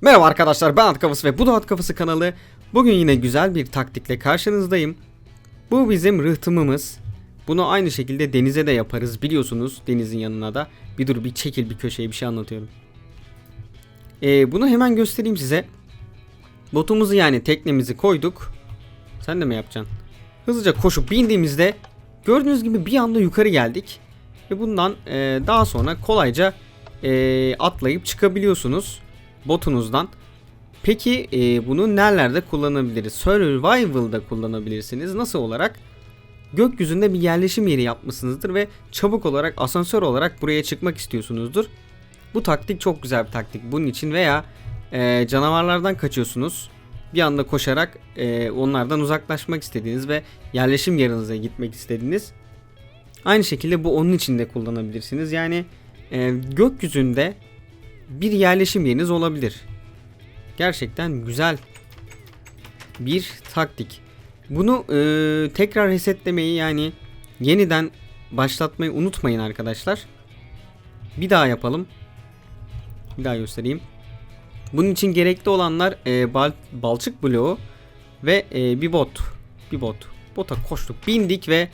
Merhaba arkadaşlar ben At Kafası ve bu da At Kafası kanalı. Bugün yine güzel bir taktikle karşınızdayım. Bu bizim rıhtımımız. Bunu aynı şekilde denize de yaparız biliyorsunuz denizin yanına da. Bir dur bir çekil bir köşeye bir şey anlatıyorum. Ee, bunu hemen göstereyim size. Botumuzu yani teknemizi koyduk. Sen de mi yapacaksın? Hızlıca koşup bindiğimizde gördüğünüz gibi bir anda yukarı geldik. Ve bundan e, daha sonra kolayca e, atlayıp çıkabiliyorsunuz botunuzdan. Peki e, bunu nerelerde kullanabiliriz? Survival'da kullanabilirsiniz. Nasıl olarak? Gökyüzünde bir yerleşim yeri yapmışsınızdır ve çabuk olarak asansör olarak buraya çıkmak istiyorsunuzdur. Bu taktik çok güzel bir taktik bunun için veya e, canavarlardan kaçıyorsunuz. Bir anda koşarak e, onlardan uzaklaşmak istediğiniz ve yerleşim yerinize gitmek istediğiniz. Aynı şekilde bu onun için de kullanabilirsiniz. Yani e, gökyüzünde bir yerleşim yeriniz olabilir. Gerçekten güzel bir taktik. Bunu e, tekrar resetlemeyi yani yeniden başlatmayı unutmayın arkadaşlar. Bir daha yapalım. Bir daha göstereyim. Bunun için gerekli olanlar e, bal, balçık bloğu ve e, bir bot. Bir bot. Bota koştuk, bindik ve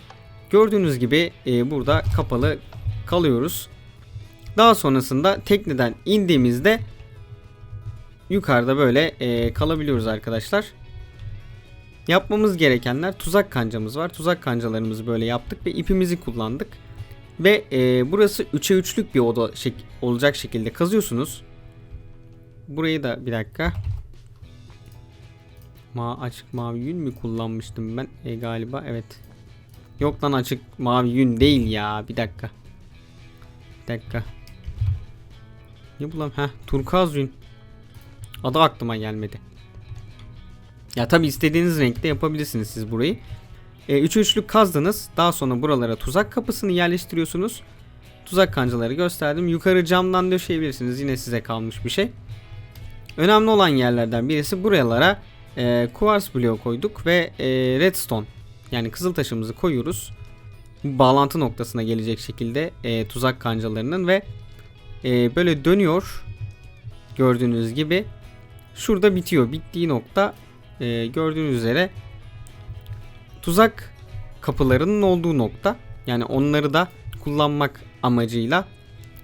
gördüğünüz gibi e, burada kapalı kalıyoruz. Daha sonrasında tekneden indiğimizde yukarıda böyle e, kalabiliyoruz arkadaşlar. Yapmamız gerekenler tuzak kancamız var. Tuzak kancalarımızı böyle yaptık ve ipimizi kullandık. Ve e, burası 3'e 3'lük bir oda şek- olacak şekilde kazıyorsunuz. Burayı da bir dakika. Ma açık mavi yün mü kullanmıştım ben e, galiba evet. Yok lan açık mavi yün değil ya bir dakika. Bir dakika. Ne bulam? Heh, turkuaz yün. Adı aklıma gelmedi. Ya tabi istediğiniz renkte yapabilirsiniz siz burayı. E, üçü üçlük kazdınız. Daha sonra buralara tuzak kapısını yerleştiriyorsunuz. Tuzak kancaları gösterdim. Yukarı camdan döşeyebilirsiniz. Yine size kalmış bir şey. Önemli olan yerlerden birisi buralara e, kuvars bloğu koyduk ve e, redstone yani kızıl taşımızı koyuyoruz. Bağlantı noktasına gelecek şekilde e, tuzak kancalarının ve e, böyle dönüyor. Gördüğünüz gibi. Şurada bitiyor. Bittiği nokta e, gördüğünüz üzere tuzak kapılarının olduğu nokta. Yani onları da kullanmak amacıyla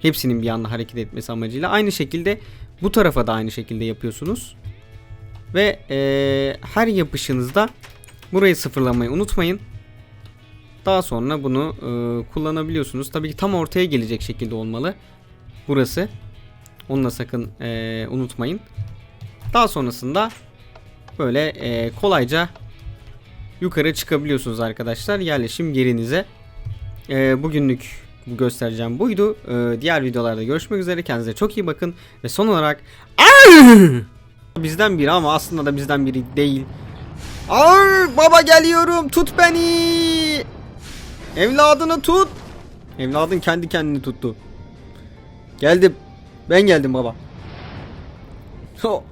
hepsinin bir anda hareket etmesi amacıyla aynı şekilde bu tarafa da aynı şekilde yapıyorsunuz. Ve e, her yapışınızda burayı sıfırlamayı unutmayın. Daha sonra bunu e, kullanabiliyorsunuz. Tabii ki tam ortaya gelecek şekilde olmalı. Burası. Onu da sakın e, unutmayın. Daha sonrasında böyle e, kolayca yukarı çıkabiliyorsunuz arkadaşlar yerleşim yerinize. E, bugünlük bu göstereceğim buydu. E, diğer videolarda görüşmek üzere. Kendinize çok iyi bakın. Ve son olarak bizden biri ama aslında da bizden biri değil. Ay baba geliyorum tut beni. Evladını tut. Evladın kendi kendini tuttu. Geldim. Ben geldim baba. Ho.